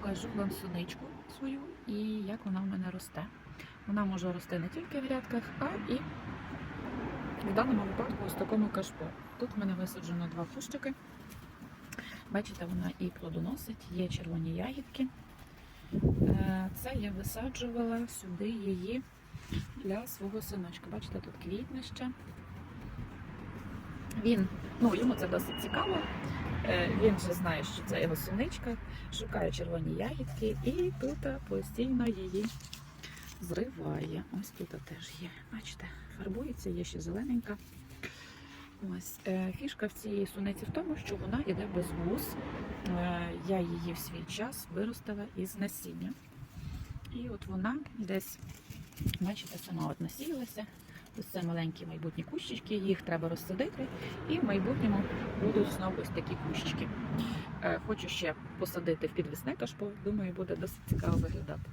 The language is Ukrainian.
покажу вам суничку свою і як вона в мене росте. Вона може рости не тільки в грядках, а і в даному випадку ось такому кашпо. Тут в мене висаджено два кущики. Бачите, вона і плодоносить, є червоні ягідки. Е, Це я висаджувала сюди її для свого синочка. Бачите, тут квітне ще. Він, ну йому це досить цікаво. Е, Він вже знає, що це його суничка, шукає червоні ягідки і тут постійно її зриває. Ось тут теж є. Бачите, фарбується, є ще зелененька. Ось е, фішка в цієї суниці в тому, що вона йде без вуз. Е, Я її в свій час виростила із насіння. І от вона десь, бачите, сама от насіялася. Це маленькі майбутні кущички, їх треба розсадити, і в майбутньому будуть знову ось такі кущики. Е, Хочу ще посадити в підвісне кашпо, думаю, буде досить цікаво виглядати.